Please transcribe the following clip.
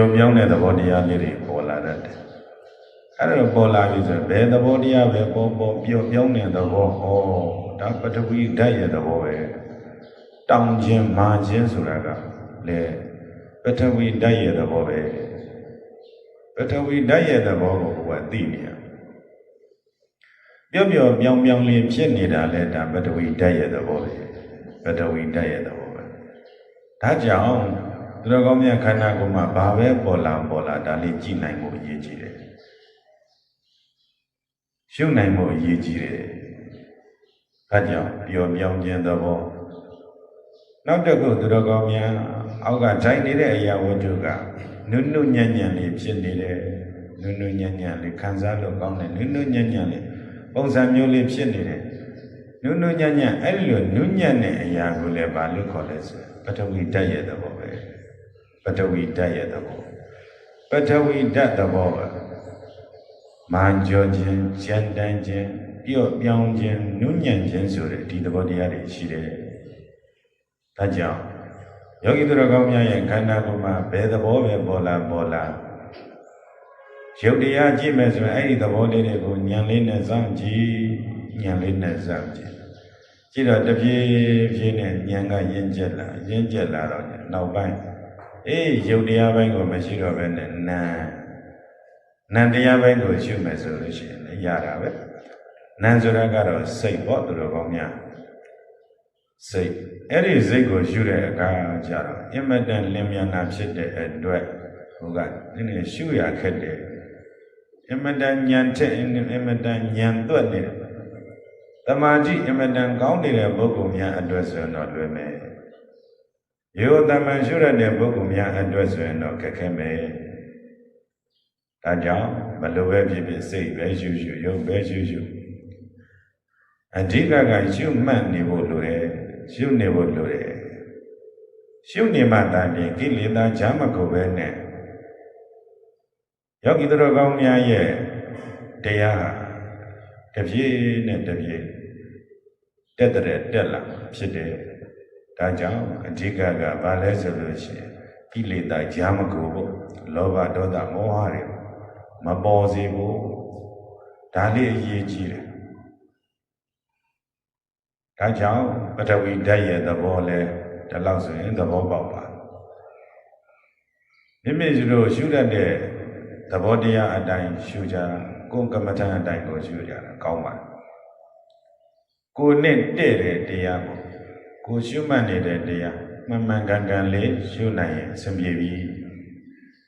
ပြုံပြောင်းတဲ့သဘောတရားလေးတွေပေါ်လာတတ်တယ်အဲ့ဒါပေါ်လာပြီဆိုရင်ဘယ်သဘောတရားပဲပေါ်ပေါ်ပျော့ပြောင်းတဲ့သဘောဟောဒါပထဝီဓာတ်ရဲ့သဘောပဲတောင်းခြင်းမာခြင်းဆိုတာကလေပထဝီဓာတ်ရဲ့သဘောပဲပထဝီဓာတ်ရဲ့သဘောကိုကိုယ်ကသိနေရပျော့ပျော့ပြောင်းပြောင်းလေးဖြစ်နေတာလဲဒါပထဝီဓာတ်ရဲ့သဘောပဲပထဝီဓာတ်ရဲ့သဘောပဲဒါကြောင့် သူတော်ကောင်းများခန္ဓာကိုယ်မှာဘာပဲပေါ်လာပေါ်လာဒါလေးကြည့်နိုင်ဖို့အရေးကြီးတယ်ရှုနိုင်ဖို့အရေးကြီးတယ်ဒါကြောင့်ပျော်ပြောင်းခြင်းသဘောနောက်တစ်ခုသူတော်ကောင်းများအောက်ကထိုင်နေတဲ့အရာဝတ္ထုကနုနုညံ့ညံ့လေးဖြစ်နေတယ်နုနုညံ့ညံ့လေးခံစားလို့ကောင်းတယ်နုနုညံ့ညံ့လေးပုံစံမျိုးလေးဖြစ်နေတယ်နုနုညံ့ညံ့အဲ့ဒီလိုနုညံ့တဲ့အရာကိုလည်းဘာလို့ခေါ်လဲဆိုပထဝီဓာတ်ရဲ့သဘောပဲ ပထဝီဓာတ်ရဲ့သဘောပထဝီဓာတ်သဘောပဲမာကြောခြင်းကြံတန်းခြင်းပြော့ပြောင်းခြင်းနုညံ့ခြင်းဆိုတဲ့ဒီသဘောတရားတွေရှိတယ်ဒါကြောင့်ယောဂီသူတော်ကောင်းများရဲ့ခန္ဓာကိုယ်မှာဘယ်သဘောပဲပေါ်လာပေါ်လာရုပ်တရားကြည့်မယ်ဆိုရင်အဲ့ဒီသဘောလေးတွေကိုဉာဏ်လေးနဲ့စောင့်ကြည့်ဉာဏ်လေးနဲ့စောင့်ကြည့်ကြည့်တော့တပြေးပြေးနဲ့ဉာဏ်ကရင့်ကျက်လာရင့်ကျက်လာတော့နောက်ပိုင်း အေးရုပ်တရားပိုင်းကိုမရှိတော့ဘဲနဲ့နာနံတရားပိုင်းကိုရှုမယ်ဆိုလို့ရှိရင်လည်းရတာပဲနံဆိုတာကတော့စိတ်ပေါ့သူတော်ကောင်းများစိတ်အဲ့ဒီစိတ်ကိုရှုတဲ့အခါကျတော့အင်မတန်လင်းမြန်တာဖြစ်တဲ့အတွက်ဟိုကဒီနေ့ရှုရခက်တယ်အင်မတန်ဉာဏ်ထက်အင်မတန်ဉာဏ်သွက်နေတယ်တမာတိအင်မတန်ကောင်းနေတဲ့ပုဂ္ဂိုလ်များအတွက်ဆိုရင်တော့လွယ်မယ် ယောတမန်ရှုရတဲ့ပုဂ္ဂိုလ်များအတွက်ဆိုရင်တော့ခက်ခဲမယ်ဒါကြောင့်မလိုပဲဖြစ်ဖြစ်စိတ်ပဲရှုရှုရုပ်ပဲရှုရှုအဓိကကရှုမှတ်နေဖို့လိုတယ်ရှုနေဖို့လိုတယ်ရှုနေမှသာပြင်ကိလေသာချမကိုပဲနဲ့ယောဂီတော်ကောင်းများရဲ့တရားဟာတပြေးနဲ့တပြေးတက်တဲ့တက်လာဖြစ်တယ် ဒါကြောင့်အဓိကကဘာလဲဆိုလို့ရှိရင်ကိလေသာချမကိုဖို့လောဘဒေါသမောဟတွေမပေါ်စေဖို့ဒါလေးအရေးကြီးတယ်ဒါကြောင့်ပထဝီဓာတ်ရဲ့သဘောလဲဒီလောက်ဆိုရင်သဘောပေါက်ပါမိမိတို့ရှုတတ်တဲ့သဘောတရားအတိုင်းရှုကြကိုယ်ကမ္မထအတိုင်းကိုရှုကြတာကောင်းပါကိုယ်နဲ့တဲ့တဲ့တရားကို ကိုရှုမှတ်နေတဲ့တရားမှန်မှန်ကန်ကန်လေးရှုနိုင်ရင်အဆင်ပြေပြီ